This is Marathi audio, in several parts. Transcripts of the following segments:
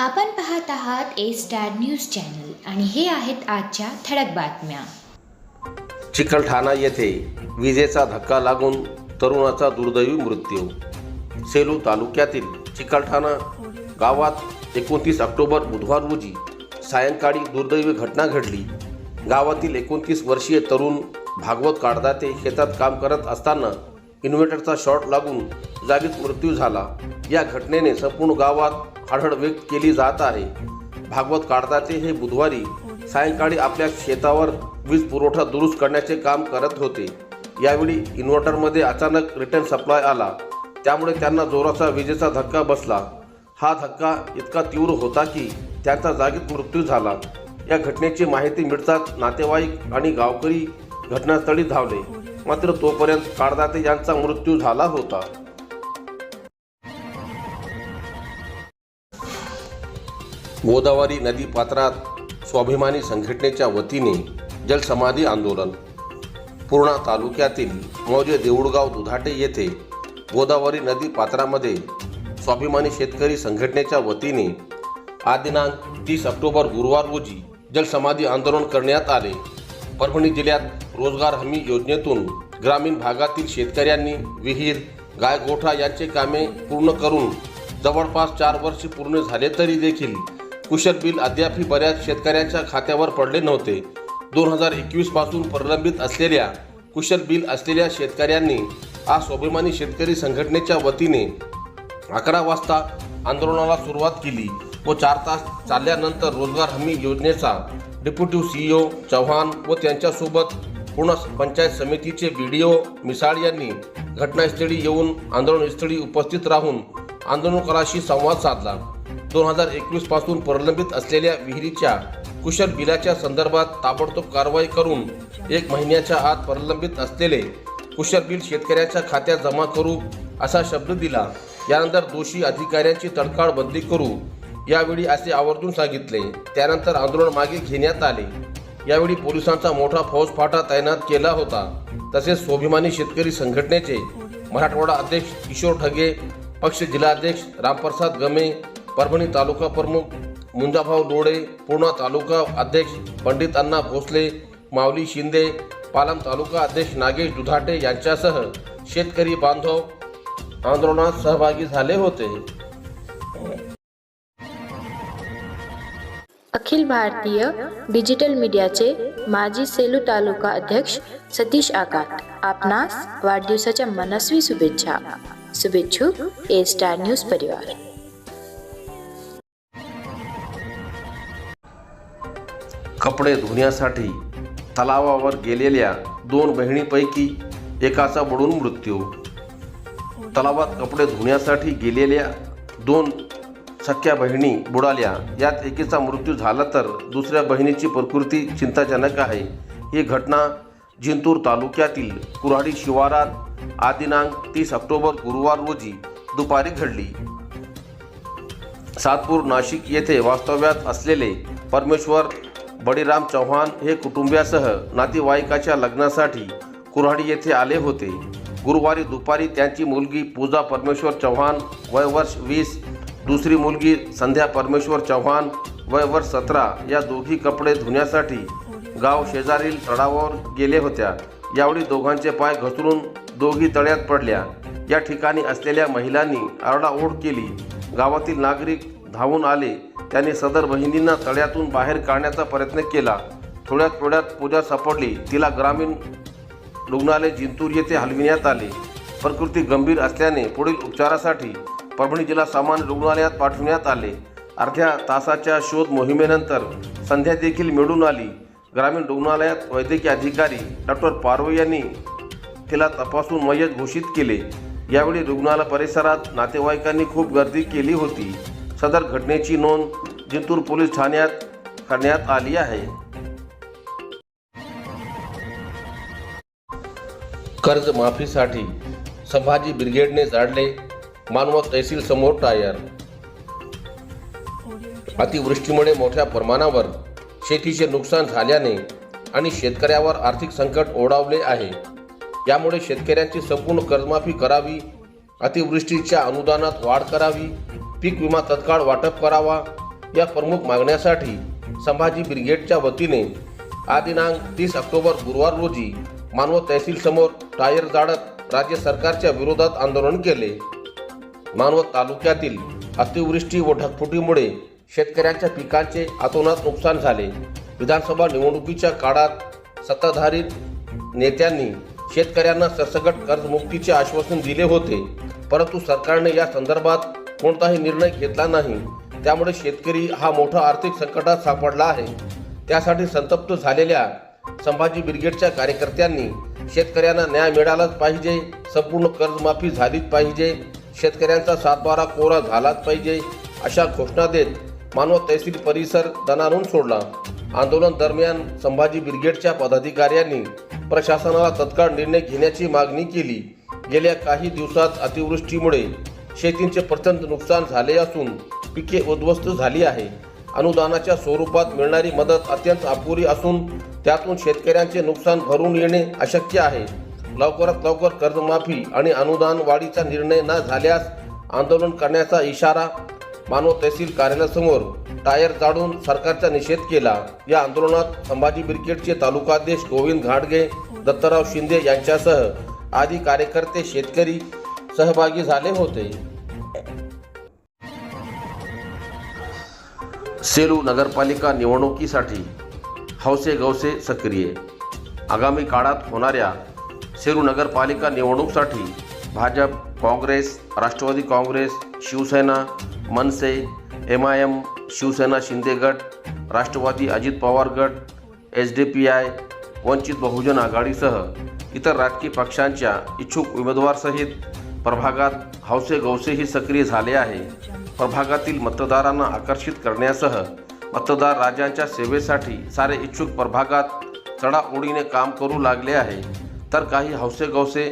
आपण पाहत आहात ए स्टार न्यूज चॅनल आणि हे आहेत आजच्या ठळक बातम्या. चिकलठाणा येथे विजेचा धक्का लागून तरुणाचा दुर्दैवी मृत्यू. सेलू तालुक्यातील चिकलठाणा गावात एकोणतीस ऑक्टोबर बुधवार रोजी सायंकाळी दुर्दैवी घटना घडली. गावातील एकोणतीस वर्षीय तरुण भागवत काळदाते शेतात काम करत असताना इन्व्हर्टरचा शॉर्ट लागून जागीच मृत्यू झाला. या घटनेने संपूर्ण गावात हळहळ व्यक्त केली जात आहे. भागवत काढताचे हे बुधवारी सायंकाळी आपल्या शेतावर वीज पुरवठा दुरुस्त करण्याचे काम करत होते. यावेळी इन्व्हर्टरमध्ये अचानक रिटर्न सप्लाय आला. त्यामुळे त्यांना जोराचा विजेचा धक्का बसला. हा धक्का इतका तीव्र होता की त्यांचा जागीच मृत्यू झाला. या घटनेची माहिती मिळताच नातेवाईक आणि गावकरी घटनास्थळी धावले. मात्र तोपर्यंत काळदाते यांचा मृत्यू झाला होता. गोदावरी नदी पात्रात स्वाभिमानी संघटनेच्या वतीने जलसमाधी आंदोलन. पूर्णा तालुक्यातील मौजे देऊळगाव दुधाटे येथे गोदावरी नदी पात्रामध्ये स्वाभिमानी शेतकरी संघटनेच्या वतीने आज दिनांक तीस ऑक्टोबर गुरुवार रोजी जलसमाधी आंदोलन करण्यात आले. परभणी जिल्ह्यात रोजगार हमी योजनेतून ग्रामीण भागातील शेतकऱ्यांनी विहीर गायगोठा यांचे कामे पूर्ण करून जवळपास चार वर्ष पूर्ण झाले तरी देखील कुशल बिल अद्यापही बऱ्याच शेतकऱ्यांच्या खात्यावर पडले नव्हते. दोन हजार एकवीसपासून प्रलंबित असलेल्या कुशल बिल असलेल्या शेतकऱ्यांनी आज स्वाभिमानी शेतकरी संघटनेच्या वतीने अकरा वाजता आंदोलनाला सुरुवात केली व चार तास चालल्यानंतर रोजगार हमी योजनेचा डेप्युटी सीईओ चव्हाण व त्यांच्यासोबत पूर्ण पंचायत समितीचे बी डी ओ मिसाळ यांनी घटनास्थळी येऊन आंदोलनस्थळी उपस्थित राहून आंदोलनकाराशी संवाद साधला. दोन हजार एकवीसपासून प्रलंबित असलेल्या विहिरीच्या कुशल बिलाच्या संदर्भात ताबडतोब कारवाई करून एक महिन्याच्या आत प्रलंबित असलेले कुशल बिल शेतकऱ्याच्या खात्यात जमा करू असा शब्द दिला. यानंतर दोषी अधिकाऱ्यांची तडकाळ बदली करू यावेळी असे आवर्जून सांगितले. त्यानंतर आंदोलन मागे घेण्यात आले. यावेळी पोलिसांचा मोठा फौजफाटा तैनात केला होता. तसेच स्वाभिमानी शेतकरी संघटनेचे मराठवाडा अध्यक्ष किशोर ठगे पक्ष जिल्हाध्यक्ष रामप्रसाद गमे परभणी तालुका प्रमुख मुंजाभाऊ लोडे पूर्णा तालुका अध्यक्ष पंडित अण्णा भोसले माऊली शिंदे पालम तालुका अध्यक्ष नागेश दुधाटे यांच्यासह शेतकरी बांधव आंदोलनात सहभागी झाले होते. अखिल भारतीय डिजिटल मीडियाचे माजी सेलू तालुका अध्यक्ष सतीश आकात. आपणास वाढदिवसाच्या मनस्वी शुभेच्छा. शुभेच्छुक ए स्टार न्यूज परिवार. कपडे धुण्यासाठी तलावावर गेलेल्या दोन बहिणीपैकी एकाचा बुडून मृत्यू. तलावात कपडे धुण्यासाठी गेलेल्या दोन सख्या बहिणी बुडाल्या. यात एकीचा मृत्यू झाला तर दुसऱ्या बहिणीची प्रकृती चिंताजनक आहे. ही घटना जिंतूर तालुक्यातील कुऱ्हाडी शिवारात आदिनांक तीस ऑक्टोबर गुरुवार रोजी दुपारी घडली. सातपूर नाशिक येथे वास्तव्यात असलेले परमेश्वर बळीराम चव्हाण हे कुटुंबियासह नातेवाईकाच्या लग्नासाठी कुऱ्हाडी येथे आले होते. गुरुवारी दुपारी त्यांची मुलगी पूजा परमेश्वर चव्हाण वय वर्ष वीस दुसरी मुलगी संध्या परमेश्वर चव्हाण वय वर्ष सतरा या दोघी कपडे धुण्यासाठी गाव शेजारील तळावर गेले होत्या. यावेळी दोघांचे पाय घसरून दोघी तळ्यात पडल्या. या ठिकाणी असलेल्या महिलांनी आरडाओढ केली. गावातील नागरिक धावून आले. त्यांनी सदर बहिणींना तळ्यातून बाहेर काढण्याचा प्रयत्न केला. थोड्यात थोड्यात पूजा सापडली. तिला ग्रामीण रुग्णालय जिंतूर येथे हलविण्यात आले. प्रकृती गंभीर असल्याने पुढील उपचारासाठी परभणी जिल्हा सामान्य रुग्णालयात पाठवण्यात आले. अर्ध्या तासाच्या शोध मोहिमेनंतर संध्या देखील मिळून आली. ग्रामीण रुग्णालयात वैद्यकीय अधिकारी डॉक्टर पारवे यांनी तिला तपासून मयत घोषित केले. यावेळी रुग्णालय परिसरात नातेवाईकांनी खूप गर्दी केली होती. सदर घटनेची नोंद जिंतूर पोलीस ठाण्यात करण्यात आली आहे. कर्जमाफीसाठी संभाजी ब्रिगेडने जाडले मानवत तहसील समोर टायर. अतिवृष्टीमुळे मोठ्या प्रमाणावर शेतीचे नुकसान झाल्याने आणि शेतकऱ्यावर आर्थिक संकट ओढावले आहे. यामुळे शेतकऱ्यांची संपूर्ण कर्जमाफी करावी अतिवृष्टीच्या अनुदानात वाढ करावी पीक विमा तत्काळ वाटप करावा या प्रमुख मागण्यासाठी संभाजी ब्रिगेडच्या वतीने आदिनांक तीस ऑक्टोबर गुरुवार रोजी मानव तहसील समोर टायर जाडत राज्य सरकारच्या विरोधात आंदोलन केले. मानवत तालुक्यातील अतिवृष्टी व ढगफुटीमुळे शेतकऱ्यांच्या पिकांचे अतोनात नुकसान झाले. विधानसभा निवडणुकीच्या काळात सत्ताधारी नेत्यांनी शेतकऱ्यांना सरसकट कर्जमुक्तीचे आश्वासन दिले होते. परंतु सरकारने या संदर्भात कोणताही निर्णय घेतला नाही. त्यामुळे शेतकरी हा मोठा आर्थिक संकटात सापडला आहे. त्यासाठी संतप्त झालेल्या संभाजी ब्रिगेडच्या कार्यकर्त्यांनी शेतकऱ्यांना न्याय मिळालाच पाहिजे संपूर्ण कर्जमाफी झालीच पाहिजे शेतकऱ्यांचा सातबारा कोरा झालाच पाहिजे अशा घोषणा देत मानवत तहसील परिसर दणानून सोडला. आंदोलन दरम्यान संभाजी ब्रिगेडच्या पदाधिकाऱ्यांनी प्रशासनाला तत्काळ निर्णय घेण्याची मागणी केली. गेल्या काही दिवसात अतिवृष्टीमुळे शेतींचे प्रचंड नुकसान झाले असून पिके उद्ध्वस्त झाली आहे. अनुदानाच्या स्वरूपात मिळणारी मदत अत्यंत अपुरी असून त्यातून शेतकऱ्यांचे नुकसान भरून येणे अशक्य आहे. लवकरात लवकर कर्जमाफी आणि अनुदान वाढीचा निर्णय न झाल्यास आंदोलन करण्याचा इशारा मानव तहसील कार्यालयासमोर टायर जाडून सरकारचा निषेध केला. या आंदोलनात संभाजी ब्रिगेडचे तालुकाध्यक्ष गोविंद घाटगे दत्तराव शिंदे यांच्यासह आदी कार्यकर्ते शेतकरी सहभागी झाले होते. सेलू नगरपालिका निवडणुकीसाठी हौसे गौसे सक्रिय. आगामी काळात होणाऱ्या सेरू नगरपालिका निवडणूकसाठी Bhajap Congress Rashtravadi Congress Shivsena Manase M I M Shivsena Shinde गट राष्ट्रवादी अजित पवार गट S D P I Vanchit Bahujan आघाडीसह इतर राजकीय पक्षांच्या इच्छुक उमेदवारसहित प्रभागात हौसे गौसेही सक्रिय झाले आहे. प्रभागातील मतदारांना आकर्षित करण्यासह मतदार राजांच्या सेवेसाठी सारे इच्छुक प्रभागात चढाओढीने काम करू लागले आहे. तर काही हौसेगौसे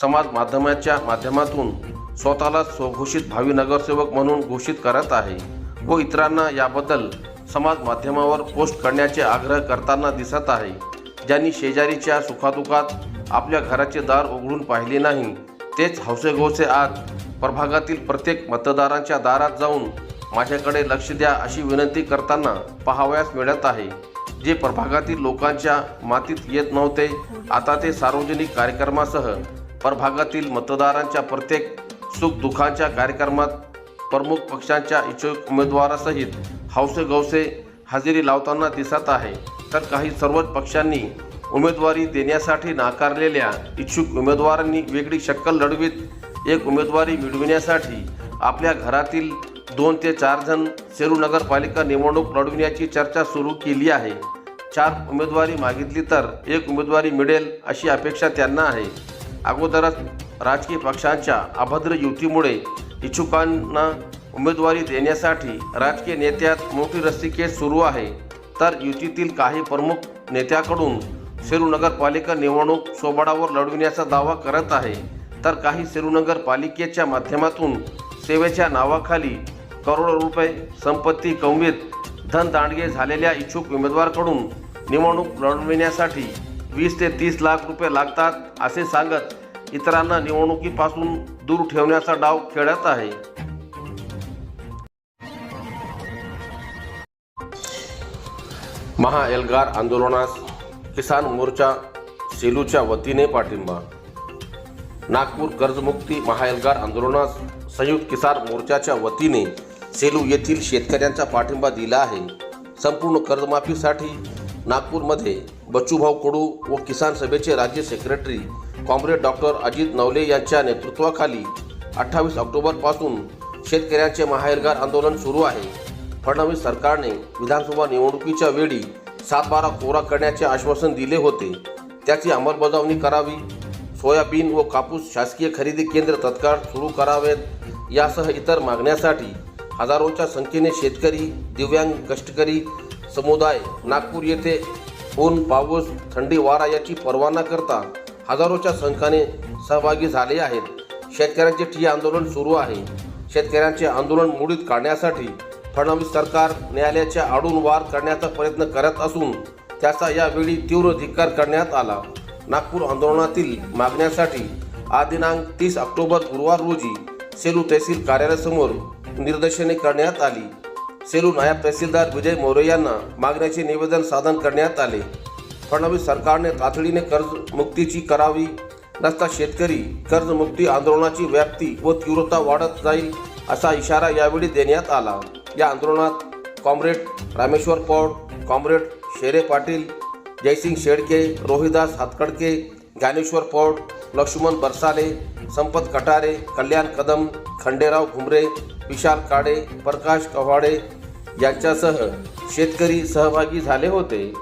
समाज माध्यमाच्या माध्यमातून स्वतःला स्वघोषित भावी नगरसेवक म्हणून घोषित करत आहे व इतरांना याबद्दल समाज माध्यमावर पोस्ट करण्याचे आग्रह करताना दिसत आहे. ज्यांनी शेजारीच्या सुखादुखात आपल्या घराचे दार उघडून पाहिले नाही तेच हौसेगौसे आज प्रभागातील प्रत्येक मतदारांच्या दारात जाऊन माझ्याकडे लक्ष द्या अशी विनंती करताना पाहावयास मिळत आहे. जे प्रभागातील लोकांच्या मातीत येत नव्हते आता ते सार्वजनिक कार्यक्रमासह प्रभागातील मतदारांच्या प्रत्येक सुखदुःखाच्या कार्यक्रमात प्रमुख पक्षांच्या इच्छुक उमेदवारासहित हौसे गौसे हजेरी लावताना दिसत आहे. तर काही सर्वच पक्षांनी उमेदवारी देण्यासाठी नाकारलेल्या इच्छुक उमेदवारांनी वेगळी शक्कल लढवीत एक उमेदवारी मिळविण्यासाठी आपल्या घरातील दोन ते चार जण सेरू नगरपालिका निवडणूक लढविण्याची चर्चा सुरू केली आहे. चार उमेदवारी मागितली तर एक उमेदवारी मिळेल अशी अपेक्षा त्यांना आहे. अगोदरच राजकीय पक्षांच्या अभद्र युतीमुळे इच्छुकांना उमेदवारी देण्यासाठी राजकीय नेत्यात मोठी रस्सीखेच सुरू आहे. तर युतीतील काही प्रमुख नेत्याकडून सेरू नगरपालिका निवडणूक सोबाडावर लढविण्याचा दावा करत आहे. तर काही सेरू नगरपालिकेच्या माध्यमातून सेवेच्या नावाखाली करोडो रुपये संपत्ती कमवीत धनदांडगे झालेल्या इच्छुक उमेदवाराकडून निवडणूक लढविण्यासाठी वीस ते तीस लाख रुपये लागतात असे सांगत इतरांना निवडणुकीपासून दूर ठेवण्याचा डाव खेळत आहे. महाएल्गार आंदोलनास किसान मोर्चा सेलूच्या वतीने पाठिंबा. नागपूर कर्जमुक्ती महाएल्गार आंदोलनास संयुक्त किसान मोर्चाच्या वतीने सेलू येथील शेतकऱ्यांचा पाठिंबा दिला आहे. संपूर्ण कर्जमाफीसाठी नागपूरमध्ये बच्चूभाऊ कडू व किसान सभेचे राज्य secretary comrade doctor Ajit Navale यांच्या नेतृत्वाखाली अठ्ठावीस ऑक्टोबरपासून शेतकऱ्यांचे माहेरगार आंदोलन सुरू आहे. फडणवीस सरकारने विधानसभा निवडणुकीच्या वेळी सातबारा कोरा करण्याचे आश्वासन दिले होते. त्याची अंमलबजावणी करावी. सोयाबीन व कापूस शासकीय खरेदी केंद्र तत्काळ सुरू करावेत यासह इतर मागण्यासाठी हजारोच्या संख्येने शेतकरी दिव्यांग कष्टकरी समुदाय नागपूर येथे ऊन पाऊस थंडी वारा याची पर्वा न करता हजारोच्या संख्येने सहभागी झाले आहेत. शेतकऱ्यांचे ठिय्या आंदोलन सुरू आहे. शेतकऱ्यांचे आंदोलन मोडीत काढण्यासाठी फडणवीस सरकार न्यायालयाच्या आडून वार करण्याचा प्रयत्न करत असून त्याचा यावेळी तीव्र धिक्कार करण्यात आला. नागपूर आंदोलनातील मागण्यासाठी आज दिनांक तीस ऑक्टोबर गुरुवार रोजी सेलू तहसील कार्यालयासमोर निदर्शने करण्यात आली. सेलू नायब तहसीलदार विजय मोरे यांना मागण्याचे निवेदन सादर करण्यात आले. फडणवीस सरकारने तातडीने कर्जमुक्तीची करावी नसता शेतकरी कर्जमुक्ती आंदोलनाची व्याप्ती व तीव्रता वाढत जाईल असा इशारा यावेळी देण्यात आला. या आंदोलनात कॉम्रेड रामेश्वर पौड कॉम्रेड शेरे पाटील जयसिंग शेडके रोहिदास हातकडके ज्ञानेश्वर पौड लक्ष्मण बरसाले संपत कटारे कल्याण कदम खंडेराव घुमरे विशाल काडे प्रकाश कव्हाडे यांच्यासह शेतकरी सहभागी झाले होते.